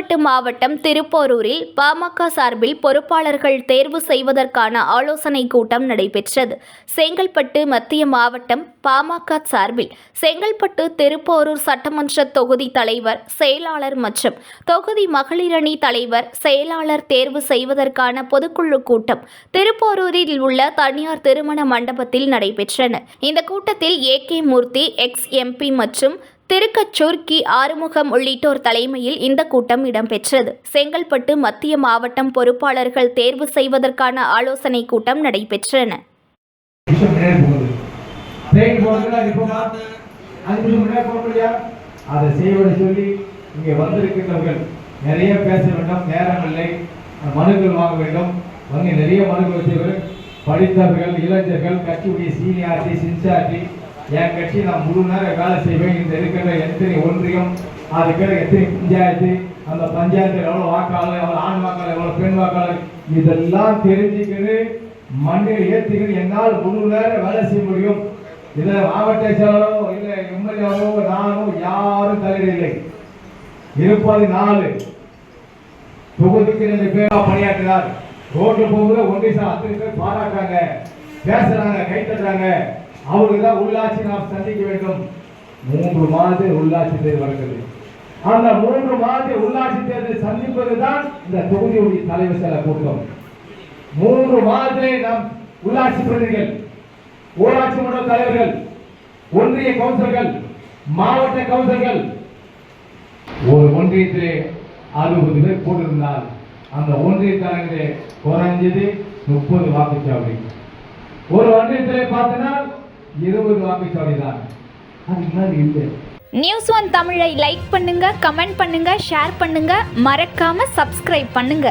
மாவட்டம் திருப்போரூரில் பாமக சார்பில் பொறுப்பாளர்கள் தேர்வு செய்வதற்கான ஆலோசனை கூட்டம் நடைபெற்றது. செங்கல்பட்டு மத்திய மாவட்டம் பாமக சார்பில் செங்கல்பட்டு திருப்போரூர் சட்டமன்ற தொகுதி தலைவர் செயலாளர் மற்றும் தொகுதி மகளிரணி தலைவர் செயலாளர் தேர்வு செய்வதற்கான பொதுக்குழு கூட்டம் திருப்போரூரில் உள்ள தனியார் திருமண மண்டபத்தில் நடைபெற்றன. இந்த கூட்டத்தில் A K Murthy ex MP மற்றும் திருக்கச்சூர் கி ஆறுமுகம் உள்ளிட்டோர் தலைமையில் இந்த கூட்டம் இடம்பெற்றது. செங்கல்பட்டு மத்திய மாவட்டம் பொறுப்பாளர்கள் தேர்வு செய்வதற்கான ஆலோசனை கூட்டம் நடைபெற்றன. அதை செய்வதை சொல்லி இங்கே வந்திருக்கின்றவர்கள் நிறைய பேச வேண்டும் நேரம் இல்லை மனுக்கள் வாங்க வேண்டும் வங்கி நிறைய மனுக்கள் வச்சவர்கள் படித்தவர்கள் இளைஞர்கள் கட்சியுடைய சீனியாரிட்டி சின்சியாரிட்டி என் கட்சி நான் முழு நேரம் வேலை செய்வேன். இந்த இருக்கிற எத்தனை ஒன்றியம் அதுக்கிற எத்தனை பஞ்சாயத்து அந்த பஞ்சாயத்தில் எவ்வளோ வாக்காளர் எவ்வளோ ஆண் வாக்காளர் எவ்வளோ பெண் வாக்காளர் இதெல்லாம் தெரிஞ்சுக்கிட்டு மண்ணில் ஏற்றிக்கிட்டு என்னால் முழு நேரம் வேலை செய்ய முடியும். இதில் மாவட்ட செயலரோ இல்லை எம்எல்ஏவோ நானோ யாரும் தலையிடவில்லை. இருப்பது நாலு தொகுதிக்கு ரெண்டு பேரா பணியாற்றினார். ரோட்டில் போகும்போது ஒன்றிய அத்தனை பேர் பாராட்டுறாங்க பேசுறாங்க கை தட்டுறாங்க அவருக்கு தான் உள்ளாட்சி நாம் சந்திக்க வேண்டும். மூன்று மாதத்தில் உள்ளாட்சி தேர்தல் வருகிறது அந்த மூன்று மாதத்தில் உள்ளாட்சி தேர்தல் சந்திப்பது தான் இந்த தொகுதியுடைய தலைவர் சில கூட்டம். மூன்று மாதத்திலே நாம் உள்ளாட்சி பிரதிநிதிகள் ஊராட்சி மன்ற தலைவர்கள் ஒன்றிய கவுன்சிலர்கள் மாவட்ட கவுன்சிலர்கள் ஒரு ஒன்றியத்திலே அறுபது பேர் போட்டிருந்தால் அந்த ஒன்றிய தலைவர்களே குறைஞ்சது முப்பது வாக்குச்சாவடி. ஒரு ஒன்றியத்திலே பார்த்தனா இருபது வாக்குச்சாவடி தான் அது முன்னாடி இல்லை. நியூஸ் ஒன் தமிழை லைக் பண்ணுங்க கமெண்ட் பண்ணுங்க ஷேர் பண்ணுங்க. மறக்காம சப்ஸ்கிரைப் பண்ணுங்க.